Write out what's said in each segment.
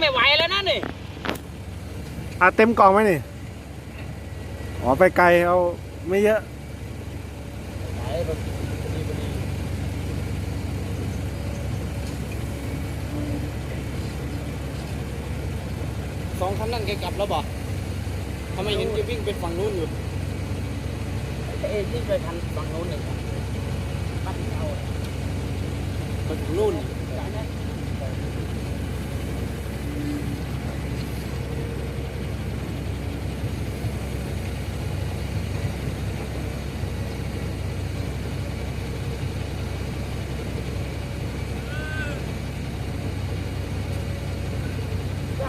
ไม่ไหวแล้วนะนี่อะเต็มกล่องไหมนี่ อ๋อไปไกลเอาไม่เยอะสองคันนั่นแกกลับแล้วบอกทำไมเห็นแกวิ่งไปฝั่งนู้นอยู่เอ้ยนี่ไปคันฝั่งนู้นเลยครับบ้านเราไปถึงนู่น รับตาลงมาที่เลย เวลาเหยียบไปปุ๊บแบบไม่มีคราบอะไปเยอะแบบเข้าดูเลยเลยเป็นเ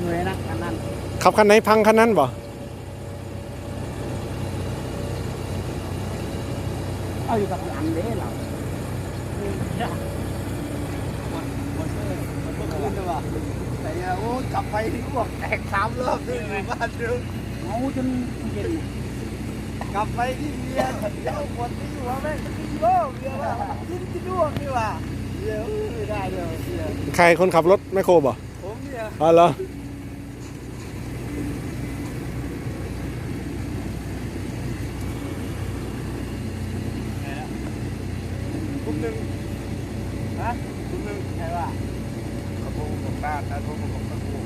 หนื่อยนะคันนั้นขับคันไหนพังคันนั้นบ่เอาอยู่กับหลังเด้เราแต่เนี่ยโอ้กลับไปที่เขาบอกแตกสามรอบนี่อยู่บ้านเดิมเอาจนเย็นกลับไปที่เมียเดี๋ยวปวดที่หัวแม่งกินโล่เมียว่ากินกินด้วงนี่ว่าเดี๋ยวไม่ได้เลยเมียใครคนขับรถแมคโครบ่ผมเนี่ยอ๋อเหรอ คุณหนึ่งฮะคุณหนึ่งใครว่ากระโปรงของบ้านนะทุกของกระโปรง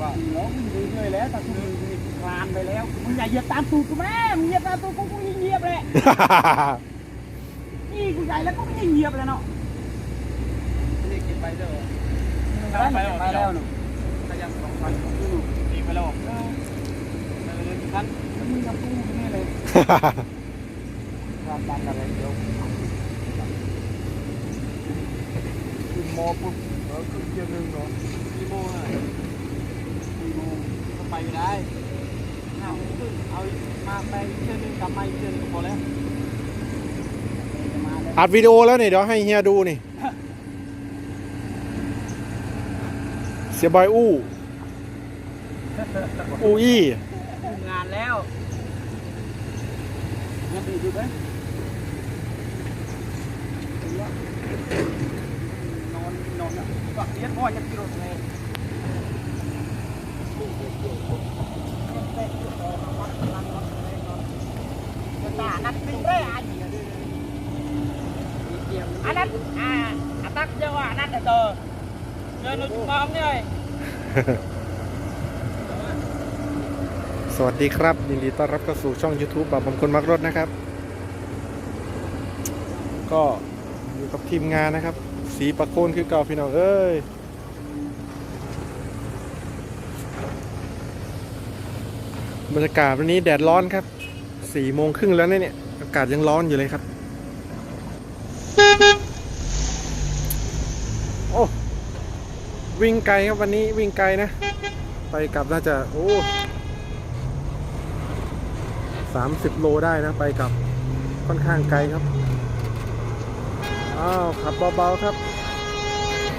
ว่าร้องวิ่งเลยแล้วแต่คุณคลานไปแล้วมึงอย่าเหยียบตามตูดกูแม่มึงเหยียบตามตูดกูกูยิงเหยียบเลยนี่กูใหญ่แล้วก็ไม่ยิงเหยียบเลยเนาะเรียกกินไปเด้อไปแล้วไปแล้วเนาะขยันสองพันตีไปแล้วเออไปเลยคันมึงกับกูนี่เลยความดันอะไรเดี๋ยวขึ้น มอปุ๊บเออขึ้นเกียร์หนึ่งเนาะกี่โมงอะสี่โมงก็ไปไม่ได้ห้าโมงครึ่งเอามาไปเชื่อนึงกลับมาอีกเชื่อนึงพอแล้วมาแล้วอัดวิดีโอแล้วนี่เดี๋ยวให้เฮียดูนี่ เสียบอยอู้ อู้อี้งานแล้วงานดีดูไหมนอนน อนนั้นตั้งได้อะอันนั้นอ่าอันนั้นเจ้าว่าอันนั้นเดินหนุ่มมอมเนี่ยสวัสดีครับ ยินดีต้อนรับเข้าสู่ช่อง YouTube บาบมคนมักรถนะครับ ก็อยู่กับทีมงานนะครับ สีประโคนคือเก่าพี่น้องเอ้ยบรรยากาศวันนี้แดดร้อนครับสี่โมงครึ่งแล้วเนี่ยอากาศยังร้อนอยู่เลยครับ โอ้วิ่งไกลครับวันนี้วิ่งไกลนะ ไปกลับน่าจะโอ้สามสิบโลได้นะ ไปกลับค่อนข้างไกลครับ อ้าวขับเบาๆครับ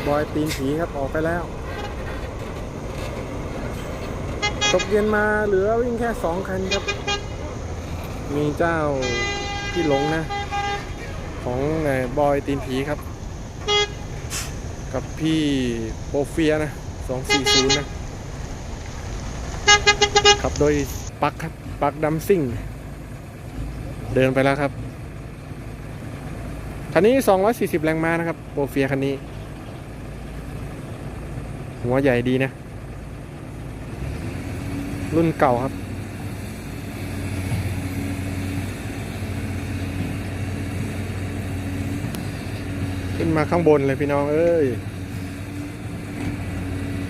บอยตีนผีครับออกไปแล้ว ตกเย็นมาเหลือวิ่งแค่สองคันครับ มีเจ้าพี่หลงนะ ของไอ้บอยตีนผีครับ กับพี่โปเฟียนะ240นะขับโดยปักครับปักดัมซิ่ง เดินไปแล้วครับ คันนี้ 240 แรงม้านะครับ โปรเฟียคันนี้ หัวใหญ่ดีนะ รุ่นเก่าครับขึ้นมาข้างบนเลยพี่น้อง เอ้ย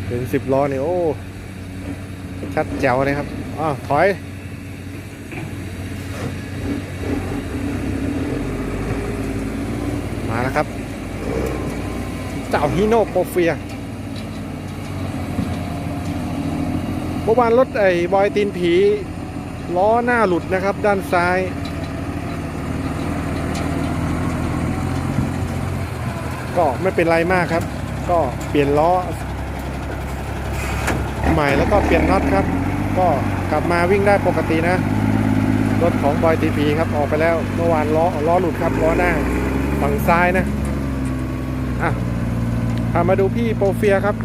ถึงสิบล้อนี่โอ้ ชัดแจ๋วเลยครับ อ้าวถอย ครับ เจ้าฮิโนโปรเฟียเมื่อวานรถไอ้บอยตีนผีล้อหน้าหลุดนะครับ ด้านซ้าย ก็ไม่เป็นไรมากครับ ก็เปลี่ยนล้อ ใหม่แล้วก็เปลี่ยนน็อตครับ ก็กลับมาวิ่งได้ปกตินะ รถของบอยตีพีครับออกไปแล้ว เมื่อวานล้อล้อหลุดครับล้อหน้า ฝั่งซ้ายนะ อะพามาดูพี่โปรเฟียครับ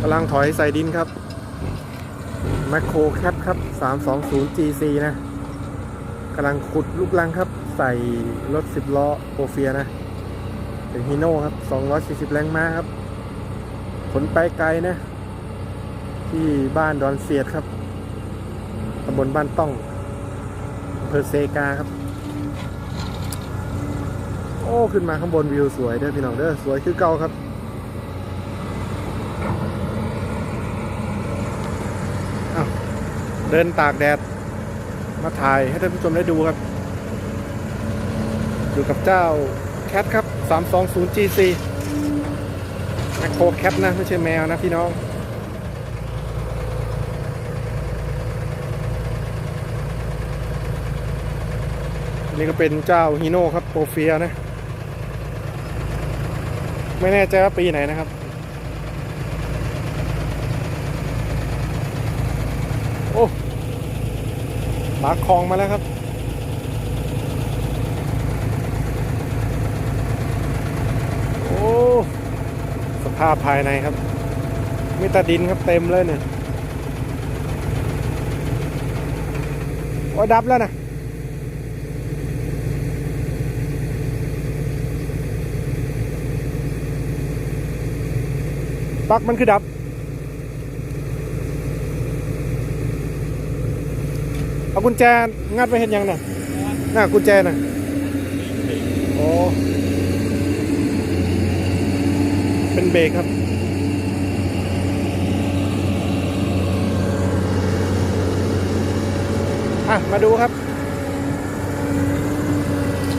กำลังถอยใส่ดินครับแมคโครแคปครับ 320 GC นะกำลังขุดลูกลังครับ ใส่รถ 10 ล้อโปรเฟียนะ เป็นฮีโน่ครับ 240 แรงม้าครับ ขนไปไกลนะ ที่บ้านดอนเสียดครับตำบลบ้านต้องอำเภอเซกาครับ โอ้ขึ้นมาข้างบนวิวสวยเด้อพี่น้องเด้อสวยคือเก่าครับเดินตากแดด มาถ่ายให้ท่านผู้ชมได้ดูครับอยู่กับเจ้าแคทครับ 320 GC แมคโครแคทนะ ไม่ใช่แมวนะพี่น้องนนี้ก็เป็นเจ้าฮีโน่ครับ โปรเฟียนะ ไม่แน่ใจว่าปีไหนนะครับ โอ้ปากคลองมาแล้วครับ โอ้สภาพภายในครับมีแตาดินครับเต็มเลยเนี่ย โอ้ดับแล้วนะ ปลั๊กมันคือดับ เอากุญแจงัดไปเห็นยังน่ะน่ะกุญแจน่ะโอ้เป็นเบรกครับอะ มาดูครับ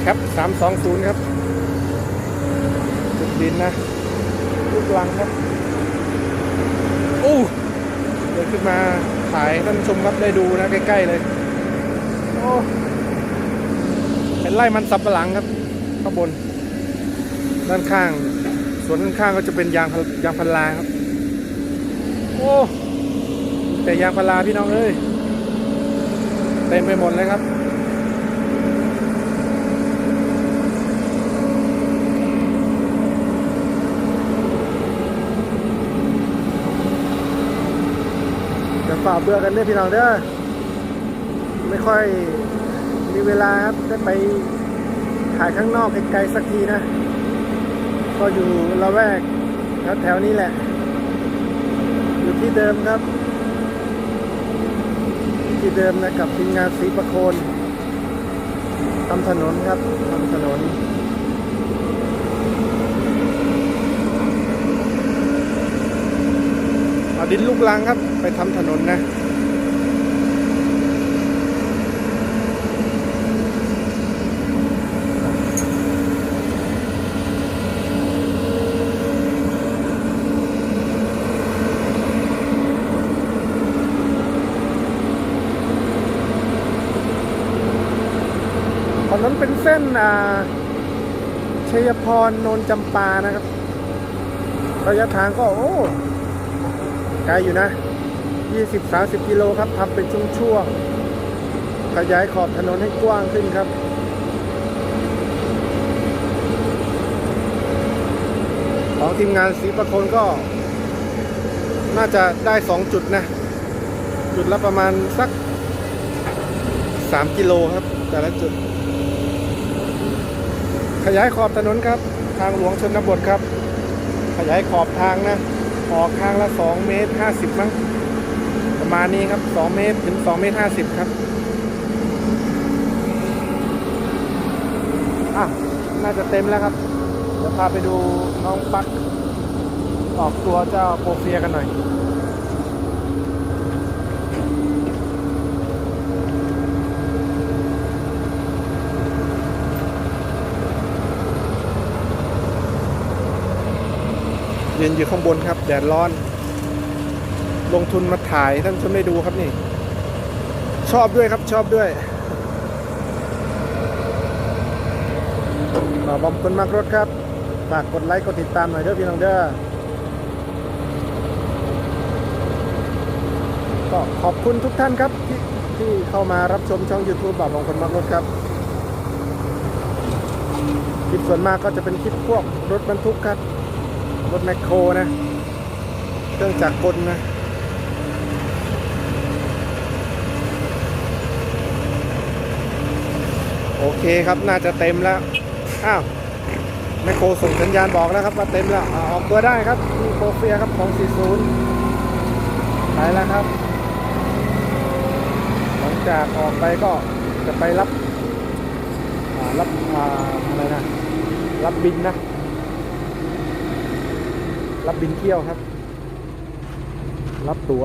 ครับ 320 ครับจุดดินนะลูกลังครับ อ้เดินขึ้นมาถ่ายท่านชมครับได้ดูนะใกล้ๆเลยโอ้เป็นไร่มันสับปะหลังครับข้างบน ด้านข้างส่วนด้านข้างก็จะเป็นยางพายางพาราครับ โอ้แต่ยางพาราพี่น้องเอ้ยเต็มไปหมดเลยครับาเบื่อกันเด้อพี่น้องเด้อไม่ค่อยมีเวลาครับได้ไปถ่ายข้างนอกไกลๆสักทีนะ ก็อยู่ละแวกแถวๆนี้แหละ อยู่ที่เดิมครับ ที่เดิมนะกับทีมงานสีประโคนทำถนนครับทำถนน เอาดินลูกลังครับ ไปทำถนนนะถนนเป็นเส้นอ่าชัยพรนนจำปานะครับ ระยะทางก็ โอ้ ไกลอยู่นะ 20-30 กิโลครับทำเป็นช่วงๆขยายขอบถนนให้กว้างขึ้นครับของทีมงานสีประคนก็ น่าจะได้ 2 จุดนะ จุดละประมาณสัก 3 กิโลครับ แต่ละจุด ขยายขอบถนนครับ ทางหลวงชนบทครับ ขยายขอบทางนะ ออกทางละ2เมตร50มั้งประมาณนี้ครับ2เมตรถึง2เมตร50 ครับอะน่าจะเต็มแล้วครับเดี๋ยวพาไปดูน้องปักออกตัวเจ้าโปรเฟียกันหน่อย ย็นอยู่ข้างบนครับแดดร้อน ลงทุนมาถ่ายท่านชมได้ดูครับนี่ ชอบด้วยครับชอบด้วยขอบคุณมากรถครับฝากกดไลค์กดติดตามหน่อยเด้อพี่น้องเด้อก็ขอบคุณทุกท่านครับที่ที่เข้ามารับชมช่อง YouTube บ่าวบางคนมากรถครับคลิปส่วนมากก็จะเป็นคลิปพวกรถบรรทุกครับ รถแมคโครนะ เครื่องจักรกลนะโอเคครับน่าจะเต็มแล้ว อ้าวแมคโครส่งสัญญาณบอกแล้วครับว่าเต็มแล้วอออกตัวได้ครับนี่โคเฟียครับของ 40 ไปแล้วครับ หลังจากออกไปก็จะไปรับรับอะไรนะ รับบินนะ รับบินเที่ยวครับ รับตัว๋ว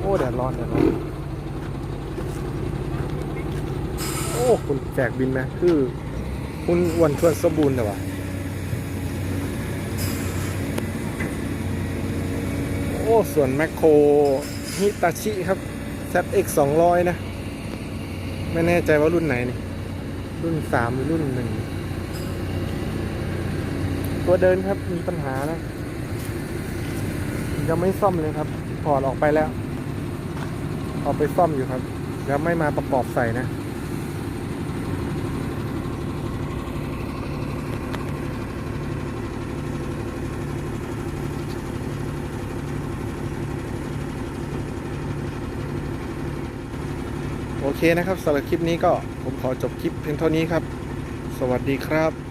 โอ้แดดร้อนแดดร้อนโอ้คุณแจกบินนะคือ คุณอ้วนชวนสมบูรณ์แต่ว่าโอ้ส่วนแมคโครฮิตาชิครับ ZX 200 นะ ไม่แน่ใจว่ารุ่นไหนนี่ รุ่น 3 หรือรุ่นหนึ่ง ตัวเดินครับมีปัญหานะยังไม่ซ่อมเลยครับถอดออกไปแล้วเอาไปซ่อมอยู่ครับแล้วไม่มาประกอบใส่นะโอเคนะครับสำหรับคลิปนี้ก็ผมขอจบคลิปเพียงเท่านี้ครับ สวัสดีครับ